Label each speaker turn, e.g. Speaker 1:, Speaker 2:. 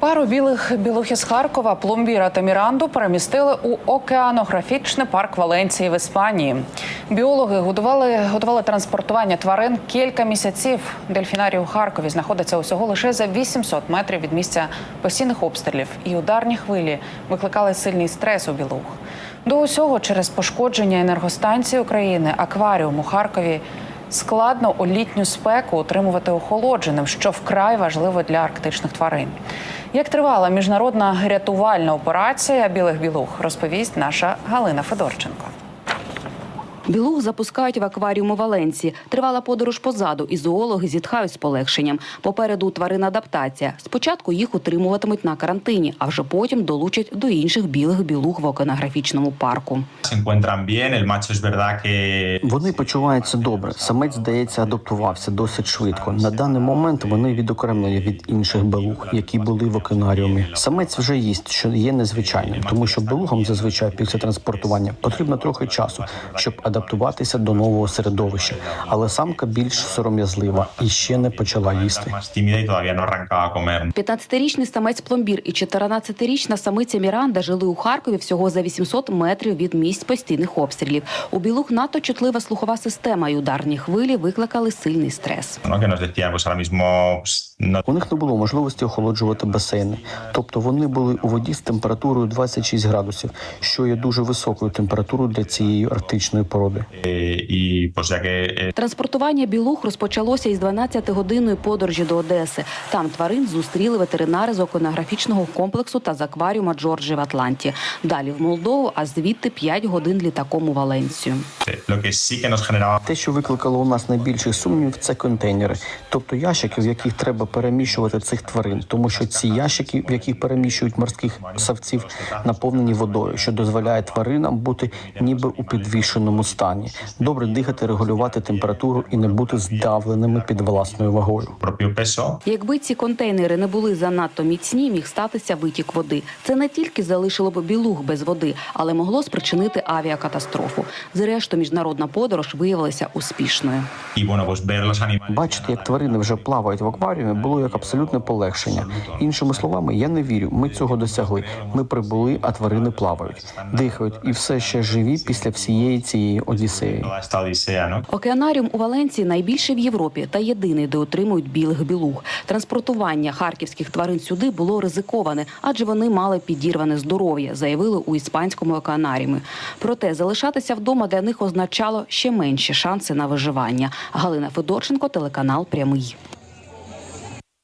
Speaker 1: Пару білих білух із Харкова, Пломбіра та Міранду перемістили у океанографічний парк Валенції в Іспанії. Біологи годували, готували транспортування тварин кілька місяців. Дельфінарій у Харкові знаходиться усього лише за 800 метрів від місця постійних обстрілів. І ударні хвилі викликали сильний стрес у білух. До усього через пошкодження енергостанції України акваріум у Харкові Складно у літню спеку утримувати охолодженим, що вкрай важливо для арктичних тварин. Як тривала міжнародна рятувальна операція білих білух, розповість наша Галина Федорченко.
Speaker 2: Білух запускають в акваріум у Валенції. Тривала подорож позаду, і зоологи зітхають з полегшенням. Попереду у тварин адаптація. Спочатку їх утримуватимуть на карантині, а вже потім долучать до інших білих білух в океанографічному парку.
Speaker 3: Вони почуваються добре. Самець, здається, адаптувався досить швидко. На даний момент вони відокремлені від інших белуг, які були в океанаріумі. Самець вже їсть, що є незвичайним, тому що белугам зазвичай після транспортування потрібно трохи часу, щоб адаптуватися до нового середовища. Але самка більш сором'язлива і ще не почала їсти.
Speaker 4: más tímida y todavía no arrancaba a comer.
Speaker 2: 15-річний самець пломбір і 14-річна самиця Міранда жили у Харкові всього за 800 метрів від місць постійних обстрілів. У білух надто чутлива слухова система, і ударні хвилі викликали сильний стрес.
Speaker 3: У них не було можливості охолоджувати басейни, тобто вони були у воді з температурою 26 градусів, що є дуже високою температурою для цієї арктичної породи.
Speaker 4: que eh,
Speaker 2: Транспортування білух розпочалося із 12-годинної подорожі до Одеси. Там тварин зустріли ветеринари з океанографічного комплексу та з акваріума Джорджі в Атланті. Далі в Молдову, а звідти 5 годин літаком у
Speaker 4: nos generaba
Speaker 3: Те, що викликало у нас найбільших сумнівів, це контейнери, тобто ящики, в яких треба переміщувати цих тварин, тому що ці ящики, в яких переміщують морських савців, наповнені водою, що дозволяє тваринам бути ніби у підвішеному стані, добре дихати, регулювати температуру і не бути здавленими під власною вагою.
Speaker 2: Якби ці контейнери не були занадто міцні, міг статися витік води. Це не тільки залишило б білух без води, але могло спричинити авіакатастрофу. Зрештою, міжнародна подорож виявилася успішною.
Speaker 3: Бачити, як тварини вже плавають в акваріумі, було як абсолютне полегшення. Іншими словами, я не вірю. Ми цього досягли. Ми прибули, а тварини плавають, дихають і все ще живі після всієї цієї одіссеї.
Speaker 2: Океанаріум у Валенції найбільший в Європі та єдиний, де отримують білих білуг. Транспортування харківських тварин сюди було ризиковане, адже вони мали підірване здоров'я, заявили у іспанському океанаріумі. Проте залишатися вдома для них означало ще менші шанси на виживання. Галина Федорченко, телеканал Прямий.